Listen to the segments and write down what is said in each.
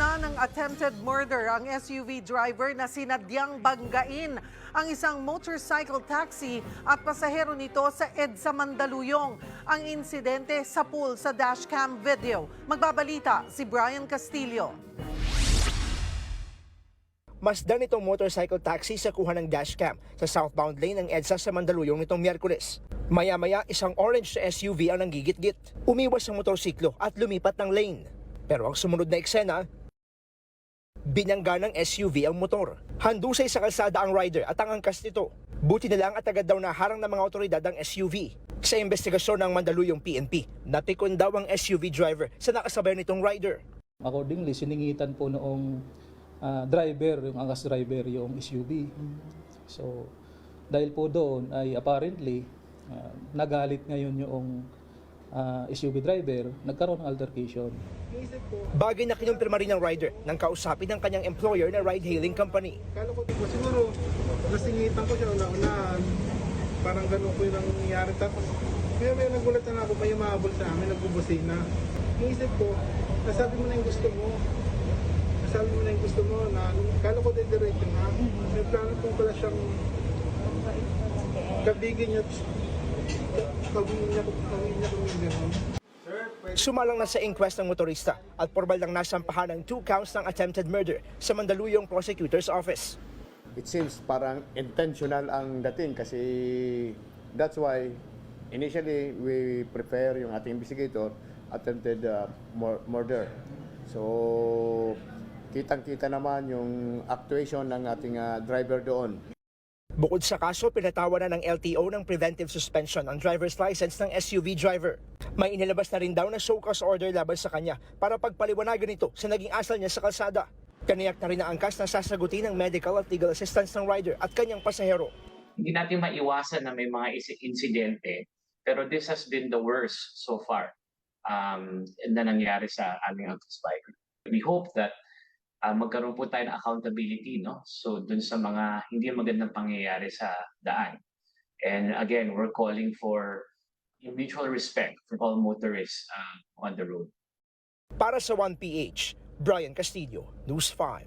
na ng attempted murder ang SUV driver na sinadyang banggain ang isang motorcycle taxi at pasahero nito sa EDSA Mandaluyong. Ang insidente sa pool sa dashcam video. Magbabalita si Brian Castillo. Masdan itong motorcycle taxi sa kuha ng dashcam sa southbound lane ng EDSA sa Mandaluyong nitong Miyerkules. Maya-maya, isang orange na SUV ang nanggigit-git. Umiwas ang motorsiklo at lumipat ng lane. Pero ang sumunod na eksena, binangga ng SUV ang motor. Handusay sa kalsada ang rider at ang angkas nito. Buti na lang at agad daw naharang ng mga otoridad ang SUV. Sa investigasyon ng Mandaluyong PNP, napikon daw ang SUV driver sa nakasabay nitong rider. Accordingly, siningitan po noong ah, driver, yung angas driver, yung SUV. So, dahil po doon ay apparently ah, nagalit ngayon yung ah, SUV driver, nagkaroon ng altercation. Bagay na kinumpirma rin ng rider nang kausapin ng kanyang employer na ride-hailing company. Kala ko, diba, siguro, nasingitan ko siya una-unahan. Parang ganun po yung nangyayari. Tapos, may may nagulat na ako, may umahabol sa amin, nagbubusina. Iisip ko, nasabi mo na yung gusto mo. Nasabi mo na yung gusto mo na, kala ko didiretso na. May plano po pala siyang kabigin niya. Sumalang na sa inquest ng motorista at formal lang nasampahan ng two counts ng attempted murder sa Mandaluyong Prosecutor's Office. it seems parang intentional ang dating kasi that's why initially we prepare yung ating investigator attempted uh, mur- murder. So kitang-kita naman yung actuation ng ating uh, driver doon. Bukod sa kaso, pinatawa na ng LTO ng preventive suspension ang driver's license ng SUV driver. May inilabas na rin daw na show cause order laban sa kanya para pagpaliwanagan ito sa naging asal niya sa kalsada. Kaniyak na rin ang angkas na sasagutin ng medical at legal assistance ng rider at kanyang pasahero. hindi natin maiwasan na may mga insidente, pero this has been the worst so far um, na nangyari sa aming Autos Biker. We hope that uh, magkaroon po tayo ng accountability, no? So dun sa mga hindi magandang pangyayari sa daan. And again, we're calling for mutual respect from all motorists uh, on the road. Para sa 1PH, Brian Castillo, News 5.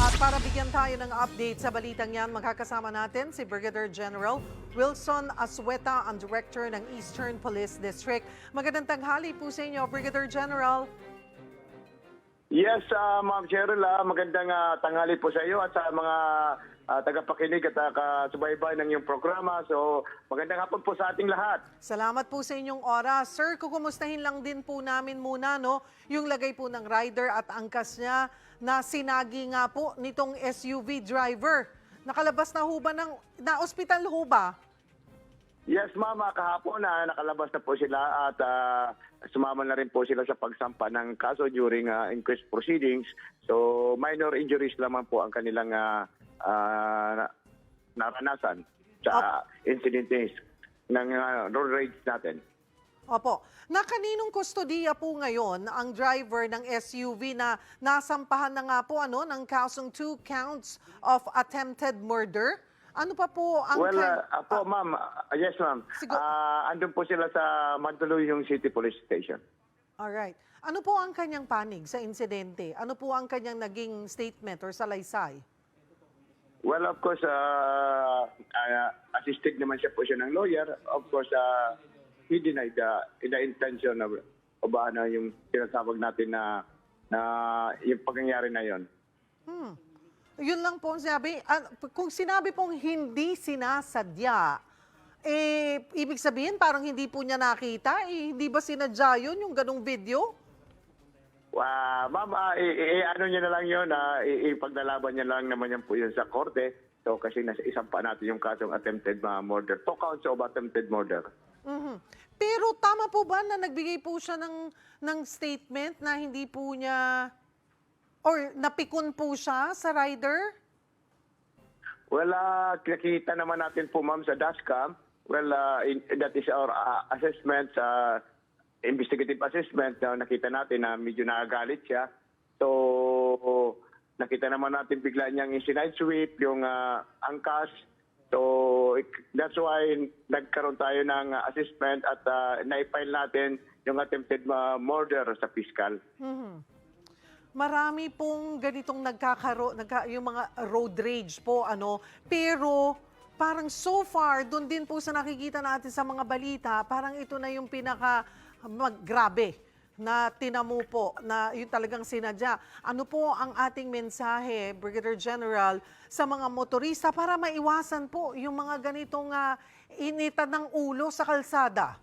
At para bigyan tayo ng update sa balitang yan, makakasama natin si Brigadier General Wilson Asweta, ang Director ng Eastern Police District. Magandang tanghali po sa inyo, Brigadier General. Yes, ah, Ma'am Cheryl, ah, magandang ah, tanghali po sa iyo at sa mga ah, tagapakinig at uh, kasubaybay ng iyong programa. So, magandang hapon po sa ating lahat. Salamat po sa inyong oras. Sir, kukumustahin lang din po namin muna no, yung lagay po ng rider at angkas niya na sinagi nga po nitong SUV driver. Nakalabas na ho ba ng, na ospital ho ba? Yes, Ma'am, ah, kahapon na nakalabas na po sila at ah, sumama na rin po sila sa pagsampa ng kaso during ah, inquest proceedings. So, minor injuries lamang po ang kanilang ah, ah, na- naranasan sa incidents ng ah, road rage natin. Opo. Na kaninong kustodiya po ngayon ang driver ng SUV na nasampahan na nga po ano, ng kasong two counts of attempted murder? Ano pa po ang... Well, kan- ah, po, ma'am. ah, yes, ma'am. Sigur- Ah, andun po sila sa Mandaluyong City Police Station. Alright. Ano po ang kanyang panig sa insidente? Ano po ang kanyang naging statement or salaysay? Well, of course, uh, uh, assisted naman siya po siya ng lawyer. Of course, uh, he denied the, the intention of, of ano, yung tinatawag natin na, na yung pangyayari na yon. Hmm. Yun lang po ang sinabi. Ah, kung sinabi pong hindi sinasadya, eh, ibig sabihin parang hindi po niya nakita, eh, hindi ba sinadya yun, yung ganong video? Uh, ma'am, ah, i- i- ano niya na lang yun, uh, ipaglalaban niya lang naman yan po yun sa korte. So, kasi nasa isang pa natin yung kasong attempted uh, murder. Two counts of attempted murder. Mhm. Pero tama po ba na nagbigay po siya ng, ng statement na hindi po niya, or napikon po siya sa rider? Well, uh, nakita naman natin po ma'am sa dashcam. Well, uh, in- that is our uh, assessment, uh, investigative assessment na nakita natin na medyo nagagalit siya. So, nakita naman natin bigla niyang sinide sweep, yung uh, angkas. So, that's why nagkaroon tayo ng uh, assessment at uh, naipile natin yung attempted uh, murder sa fiscal. Mhm. Marami pong ganitong nagkakaro, nagka, yung mga road rage po, ano. Pero parang so far, doon din po sa nakikita natin sa mga balita, parang ito na yung pinaka maggrabe na tinamu po na yun talagang sinadya. Ano po ang ating mensahe, Brigadier General, sa mga motorista para maiwasan po yung mga ganitong ah, initan ng ulo sa kalsada?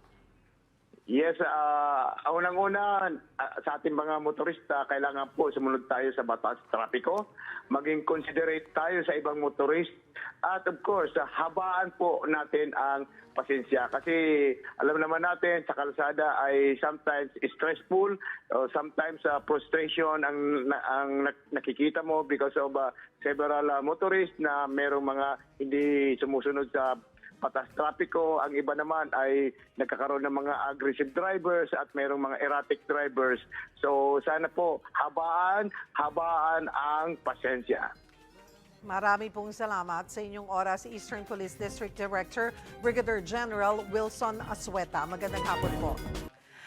Yes, ah unang-una ah, sa ating mga motorista, kailangan po sumunod tayo sa batas trapiko, maging considerate tayo sa ibang motorist, at of course, ah, habaan po natin ang pasensya. Kasi alam naman natin sa kalsada ay sometimes stressful, o sometimes ah, frustration ang, ang nak- nakikita mo because of ah, several ah, motorists na merong mga hindi sumusunod sa patas trapiko. Ang iba naman ay nagkakaroon ng mga aggressive drivers at mayroong mga erratic drivers. So sana po habaan, habaan ang pasensya. Marami pong salamat sa inyong oras, Eastern Police District Director, Brigadier General Wilson Asweta. Magandang hapon po.